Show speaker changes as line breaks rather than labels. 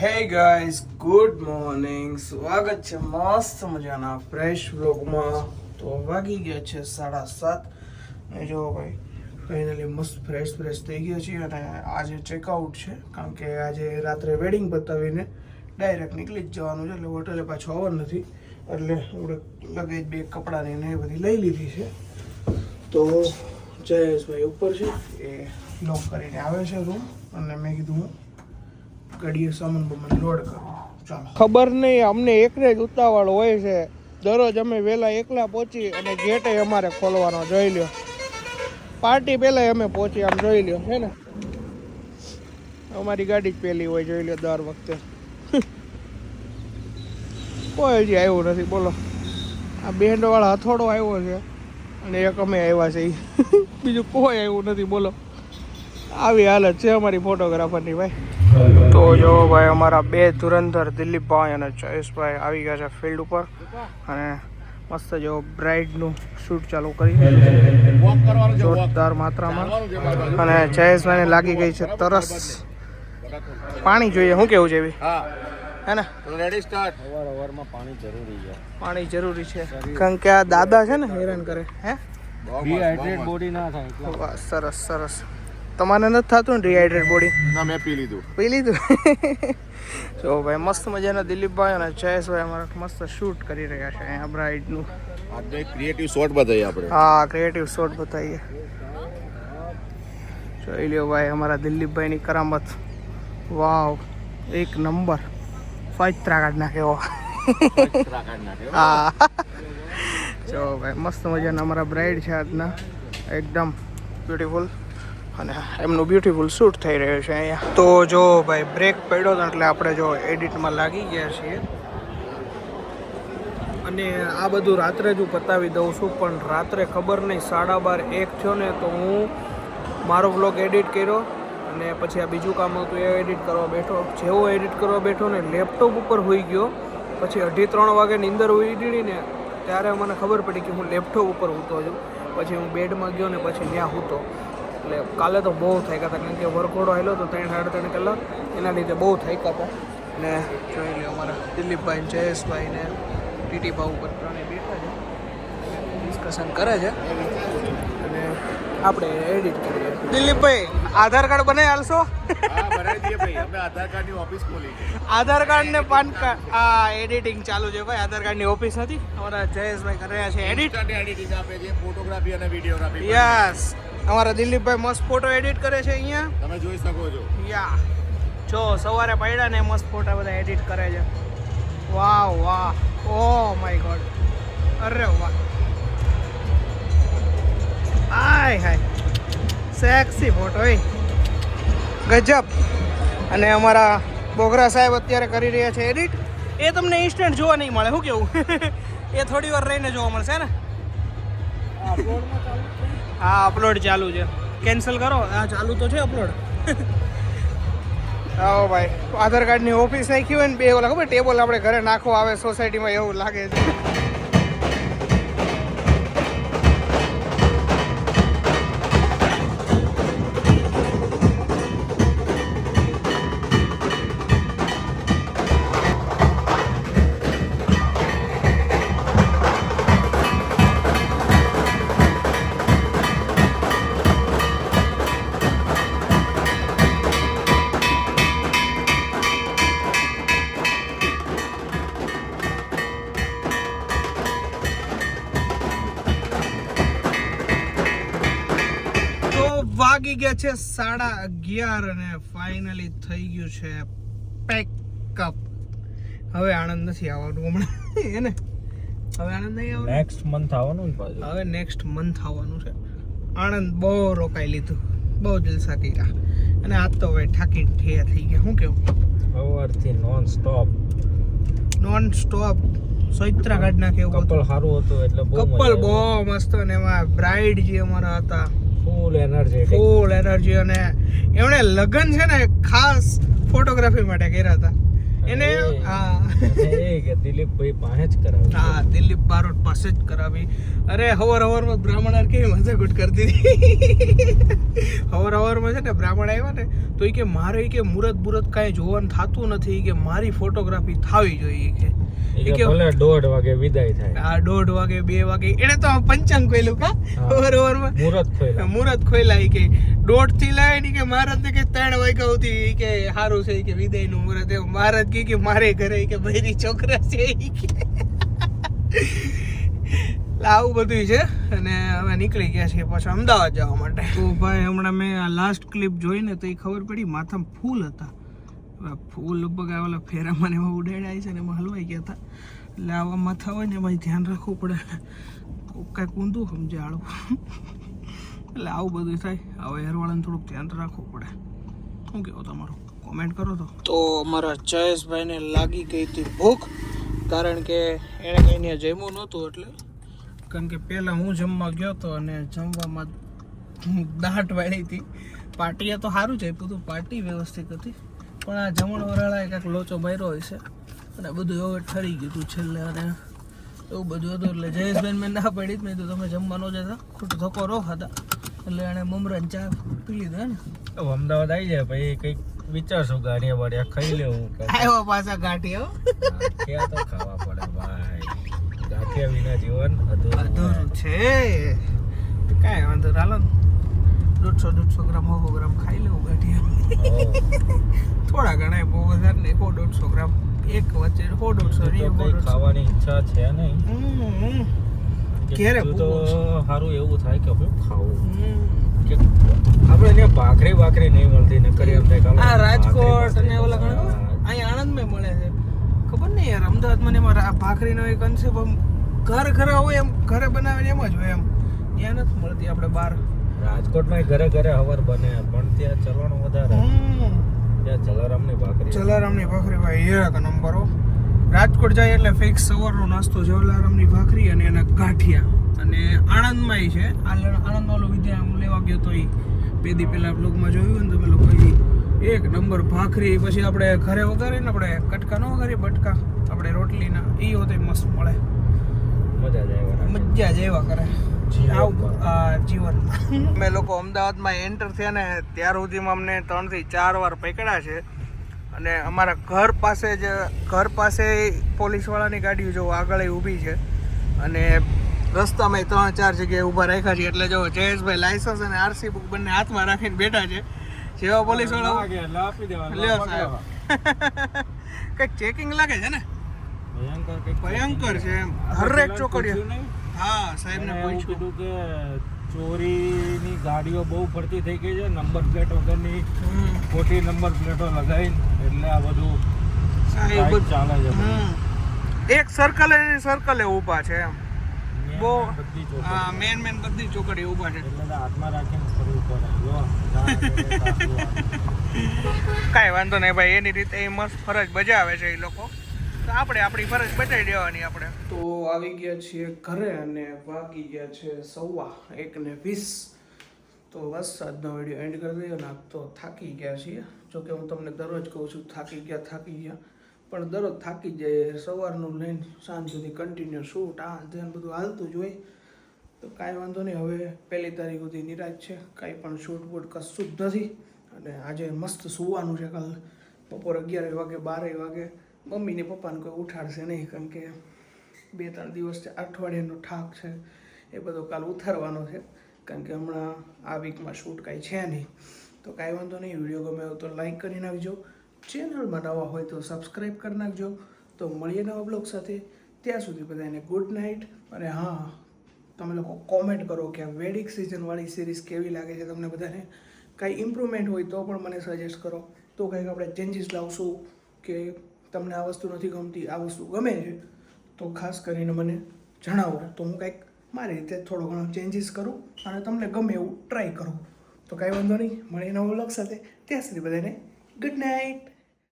Hey guys good morning સ્વાગત છે મસ્ત મજાના ફ્રેશ બ્લોગમાં તો વાગી ગયા છે સાડા સાત. ને જો ભાઈ ફાઇનલી મસ્ત ફ્રેશ ફ્રેશ થઈ ગયા છીએ અને આજે ચેકઆઉટ છે. કારણ કે આજે રાત્રે વેડિંગ પતાવીને ડાયરેક્ટ નીકળી જ જવાનું છે. એટલે હોટલે પાછું આવવાનું નથી. એટલે આપણે લગેજ બે કપડાની ને એ બધી લઈ લીધી છે. તો જયેશભાઈ ઉપર છે. એ લોક કરીને આવે છે રૂમ અને મેં કીધું હું ગાડીએ સામાન બમાન લોડ કરો. ખબર નહીં, અમને એકને જ ઉતાવળ હોય છે. દરરોજ અમે વહેલા એકલા પહોંચી અને ગેટે અમારે ખોલવાનો, જોઈ લ્યો. પાર્ટી પહેલા અમે પહોંચી, આમ જોઈ લ્યો છે ને? અમારી ગાડી જ પહેલી હોય, જોઈ લ્યો, દર વખતે. કોઈ હજી આવ્યું નથી, બોલો. આ બેન્ડવાળા હથોડો આવ્યો છે અને એક અમે આવ્યા છે. બીજું કોઈ આવ્યું નથી, બોલો. આવી હાલત છે અમારી ફોટોગ્રાફરની, ભાઈ. તો જો ભાઈ અમારા બે ધુરંધર દિલીપભાઈ અને જયેશભાઈ આવી ગયા છે ફિલ્ડ ઉપર અને મસ્ત જો બ્રાઇડનું શૂટ ચાલુ કરી. જોરદાર માત્રામાં. અને જયેશભાઈને લાગી ગઈ છે તરસ. પાણી જોઈએ શું કેવું છે એવી
હા.
હે ને?
રેડી સ્ટાર્ટ
અવાર અવારમાં પાણી જરૂરી છે.
પાણી જરૂરી છે. કારણ કે આ દાદા છે ને હેરાન કરે હે?
ડિહાઇડ્રેટ બોડી ના થાય
વાહ, સરસ સરસ. તમારે નથી થતું ને ડિહાઇડ્રેટ બોડી
ના મેં પી લીધું.
પી લીધું? તો ભાઈ મસ્ત મજાના દિલીપભાઈ અને જયેશભાઈ અમારા મસ્ત શૂટ કરી રહ્યા છે અહીંયા બ્રાઇડનું
આજે ક્રિએટિવ શોટ બતાવીએ આપણે.
હા ક્રિએટિવ શોટ બતાવીએ. જોઈ લ્યો ભાઈ અમારા દિલીપભાઈની કરામત. વાવ એક નંબર. ફાઈત્રા કાઢ નાખે એવો. હા. જો ભાઈ મસ્ત મજાના અમારા બ્રાઇડ છે આજના. એકદમ બ્યુટીફુલ અને એમનું બ્યુટીફુલ શૂટ થઈ રહ્યું છે અહીંયા. તો જો ભાઈ બ્રેક પડ્યો હતો એટલે આપણે જો એડિટમાં લાગી ગયા છીએ. અને આ બધું રાત્રે જ હું પતાવી દઉં છું, પણ રાત્રે ખબર નહીં, સાડા બાર એક થયો ને તો હું મારો બ્લોગ એડિટ કર્યો અને પછી આ બીજું કામ હતું એ એડિટ કરવા બેઠો. જેવો એડિટ કરવા બેઠો ને લેપટોપ ઉપર હોઈ ગયો. પછી અઢી ત્રણ વાગે નીંદર ઉડીને ત્યારે મને ખબર પડી કે હું લેપટોપ ઉપર સૂતો છું. પછી હું બેડમાં ગયો ને પછી ત્યાં સૂતો એટલે કાલે તો બહુ થાક્યા હતા. કારણ કે વરકોડો આવેલો તો ત્રણ સાડા ત્રણ કલાક. એના લીધે બહુ થાક્યા હતા. અને જોઈ લે અમારા દિલીપભાઈ ને જયેશભાઈ ને ટીટી ભાવ ઉપર ત્રણે બેઠા છે. ડિસ્કશન કરે છે. અને આપણે એડિટ કરીએ. દિલીપભાઈ આધાર કાર્ડ બનાવી
અમે આધાર
કાર્ડ ને પાન કાર્ડ. આ એડિટિંગ ચાલુ છે ભાઈ. આધાર કાર્ડની ઓફિસ નથી. અમારા જયેશભાઈ કરી રહ્યા છે એડિટ
એડિટિંગ આપે છે ફોટોગ્રાફી અને વિડીયોગ્રાફી
યસ અમારા દિલીપભાઈ મસ્ત ફોટો એડિટ કરે છે અહીંયા.
તમે જોઈ શકો છો.
યા. જો સવારે પડ્યા ને મસ્ત ફોટા બધા એડિટ કરે છે. વાહ વાહ. ઓ માય ગોડ અરે વાહ. આય હાય. સેક્સી ફોટો એ. ગજબ. અને અમારા બોગરા સાહેબ અત્યારે કરી રહ્યા છે એડિટ એ તમને ઇન્સ્ટન્ટ જોવા નહીં મળે શું કેવું? એ થોડી વાર રહીને જોવા મળશે ને? હા અપલોડ ચાલુ છે. કેન્સલ કરો. હા ચાલુ તો છે અપલોડ આવો ભાઈ. આધાર કાર્ડની ઓફિસ નાખી હોય ને બે ઓલા, ખબર? ટેબલ આપણે ઘરે નાખો આવે સોસાયટીમાં એવું લાગે છે. વાગી ગયા છે સાડા અગિયાર અને ફાઇનલી થઈ ગયું છે પેકઅપ હવે આણંદ નથી આવવાનું હમણાં. એને. હવે આણંદ નહીં આવવાનું?
નેક્સ્ટ મંથ આવવાનું પાછું
હવે નેક્સ્ટ મંથ આવવાનું છે. આણંદ બહુ રોકાઈ લીધું. બહુ જલસા કર્યા. અને આ તો હવે ઠાકી ઠેયા થઈ ગયા. શું કેવું?
સવારથી નોન સ્ટોપ
નોન સ્ટોપ સોઈત્રા કાઢ નાખે એવું
કપલ સારું હતું એટલે
કપલ બહુ મસ્ત અને એમાં બ્રાઇડ જે અમારા હતા
ફૂલ એનર્જી
ફૂલ એનર્જી અને એમણે લગ્ન છે ને ખાસ ફોટોગ્રાફી માટે કર્યા હતા. એને હા.
એ કે દિલીપભાઈ પાસે જ કરાવી
હા દિલીપ બારોટ પાસે જ કરાવી. અરે હવર હવારમાં બ્રાહ્મણ આર કેવી મજા ગુટ કરતી હતી. હવર હવારમાં છે ને બ્રાહ્મણ આવ્યા ને તો એ કે મારે કે મુરત બુરત કાંઈ જોવાનું થતું નથી કે મારી ફોટોગ્રાફી થવી જોઈએ કે.
ભલે દોઢ વાગે વિદાય થાય.
આ દોઢ વાગે બે વાગે. એને તો પંચાંગ કહેલું કા?
હા.
હવાર હવારમાં
મુહૂર્ત ખોયલા
મુહૂર્ત ખોયલા કે. દોઢથી લઈ કે મહારાજ ને કે ત્રણ વાગ્યા સુધી કે સારું છે કે વિદાયનું મુહૂર્ત એવું મહારાજ કે કે મારે ઘરે કે ભાઈ છોકરા છે કે. આવું બધું છે. અને હવે નીકળી ગયા છીએ પાછા અમદાવાદ જવા માટે. તો ભાઈ હમણાં મેં આ લાસ્ટ ક્લિપ જોઈને તો એ ખબર પડી માથામાં ફૂલ હતા. ફૂલ લગભગ આ ઓલા ફેરામાં ને એમાં ઉડાડાય છે ને એમાં હલવાઈ ગયા હતા. એટલે આવા માથા હોય ને એમાં ધ્યાન રાખવું પડે. કાંઈક ઊંધું સમજે આળું. એટલે આવું બધું થાય. હવે હેરવાળાને થોડુંક ધ્યાન રાખવું પડે. શું કહેવો તમારું? કોમેન્ટ કરો તો. તો અમારા જયેશભાઈને લાગી ગઈ હતી ભૂખ કારણ કે એણે કંઈ ત્યાં જમ્યું નહોતું એટલે. કારણ કે પહેલાં હું જમવા ગયો હતો અને જમવામાં દાટ વાળી હતી. પાર્ટીએ તો સારું છે બધું પાર્ટી વ્યવસ્થિત હતી. પણ આ જમણ વરાળાએ કાંઈક લોચો માર્યો હોય છે. અને બધું હવે ઠરી ગયું હતું છેલ્લે અને એવું બધું હતું એટલે જયેશભાઈ મેં ના પડી જ મેં તો તમે જમવા ન જતા ખોટો ધક્કો રો ખાતા એટલે એણે મમરાને ચા પી લીધો ને.
હવે અમદાવાદ આવી જાય પછી કંઈક વિચારશું ગાડીયા બાડિયા ખાઈ લેવું
આવ્યો પાછા ગાંઠિયો
ગાંઠિયા તો ખાવા પડે ભાઈ. ગાંઠિયા વિના જીવન અધૂરું
છે. કાંઈ વાંધો ચાલો ને દોઢસો દોઢસો ગ્રામ સો ગ્રામ ખાઈ લેવું ગાંઠિયા. થોડા ઘણા બહુ વધારે નહીં સો દોઢસો ગ્રામ એક વચ્ચે સો દોઢસો
ખાવાની ઈચ્છા છે નહીં.
ક્યારે
તો સારું એવું થાય કે હવે ખાવું. આપણે ત્યાં ભાખરી ભાખરી નહીં મળતી ને કરી
આ રાજકોટ અને ઓલા ઘણા. અહીંયા આણંદમાં મળે છે. ખબર નહીં યાર અમદાવાદમાં ને એમાં ભાખરીનો એક કન્સેપ્ટ આમ ઘર ઘરે હોય એમ ઘરે બનાવીને એમ જ હોય એમ. ત્યાં નથી મળતી આપણે બહાર.
રાજકોટમાં ઘરે ઘરે હવાર બને પણ ત્યાં ચલણ વધારે. ત્યાં જલારામની ભાખરી.
જલારામની ભાખરી ભાઈ એક નંબર રાજકોટ જાય એટલે ફિક્સ સવારનો નાસ્તો જલારામની ભાખરી અને એના ગાંઠિયા. અને આણંદમાં છે. આણંદમાં ઓલો વિદ્યા હું લેવા ગયો તો એ બે દી પહેલા બ્લોગમાં જોયું ને તમે લોકો એક નંબર ભાખરી પછી આપણે ઘરે વઘારીએ ને આપણે કટકા ન વઘારીએ બટકા. આપણે રોટલીના એ હોતે મસ્ત મળે.
મજા જ આવે
મજા જ એવા કરે.
જીવનમાં.
અમે લોકો અમદાવાદમાં એન્ટર થયા ને ત્યાર સુધીમાં અમને ત્રણથી ચાર વાર પકડ્યા છે. અને અમારા ઘર પાસે જ ઘર પાસે પોલીસવાળાની ગાડીઓ જો આગળ ઊભી છે. અને રસ્તામાં ત્રણ ચાર જગ્યાએ ઊભા રાખ્યા છે. એટલે જો જયેશભાઈ લાયસન્સ અને આરસી બુક બંને હાથમાં રાખીને બેઠા છે. જેવા પોલીસવાળા લ્યો સાહેબ. કંઈક ચેકિંગ લાગે છે ને?
ભયંકર
ભયંકર છે એમ. હરેક ચોકડીએ.
નહીં?
હા સાહેબને
એવું કીધું કે ચોરીની ગાડીઓ બહુ ફરતી થઈ ગઈ છે નંબર પ્લેટ વગરની. ખોટી નંબર પ્લેટો લગાવીને એટલે આ બધું
સાહેબ
ચાલે છે.
એક સર્કલ સર્કલે ઊભા છે એમ. બહુ હા મેન મેન બધી ચોકડી ઊભા છે.
એટલે હાથમાં રાખીને ફરવું પડે.
કાંઈ વાંધો નહીં ભાઈ એની રીતે એ મસ્ત ફરજ બજાવે છે એ લોકો. આપણે આપણી ફરજ બતાવી દેવાની આપણે. તો આવી ગયા છીએ ઘરે અને વાગી ગયા છે સવા એક ને વીસ. તો બસ આજનો વીડિયો એન્ડ કરી દઈએ ને તો થાકી ગયા છીએ. જોકે હું તમને દરરોજ કહું છું થાકી ગયા થાકી ગયા. પણ દરરોજ થાકી જાય સવારનું લઈને સાંજ સુધી કન્ટિન્યુ શૂટ આ ધ્યાન બધું હાલતું જ હોય. તો કાંઈ વાંધો નહીં, હવે પહેલી તારીખ સુધી નિરાશ છે. કાંઈ પણ શૂટ બૂટ કશું જ નથી. અને આજે મસ્ત સૂવાનું છે કાલ. બપોર અગિયાર વાગે બારે વાગે. મમ્મીને પપ્પાને કોઈ ઉઠાડશે નહીં, કારણ કે બે ત્રણ દિવસ છે, અઠવાડિયાનો ઠાક છે, એ બધો કાલ ઉતારવાનો છે, કારણ કે હમણાં આ વીકમાં શૂટ કાંઈ છે નહીં. તો કાંઈ વાંધો નહીં, વીડિયો ગમે તો લાઈક કરી નાખજો. ચેનલમાં નવા હોય તો સબસ્ક્રાઈબ કરી નાખજો. તો મળીએ નવા બ્લોગ સાથે. ત્યાં સુધી બધાને ગુડ નાઇટ અને હા, તમે લોકો કોમેન્ટ કરો કે આ વેડિક સિઝનવાળી સિરીઝ કેવી લાગે છે તમને બધાને. કાંઈ ઇમ્પ્રુવમેન્ટ હોય તો પણ મને સજેસ્ટ કરો. તો કંઈક આપણે ચેન્જીસ લાવશું કે તમને આ વસ્તુ નથી ગમતી, આ વસ્તુ ગમે છે, તો ખાસ કરીને મને જણાવો. તો હું કંઈક મારી રીતે થોડો ઘણો ચેન્જીસ કરું અને તમને ગમે એવું ટ્રાય કરું. તો કાંઈ વાંધો નહીં મળીએ નવો વ્લોગ સાથે. ત્યાં સુધી બધાને ગુડ નાઇટ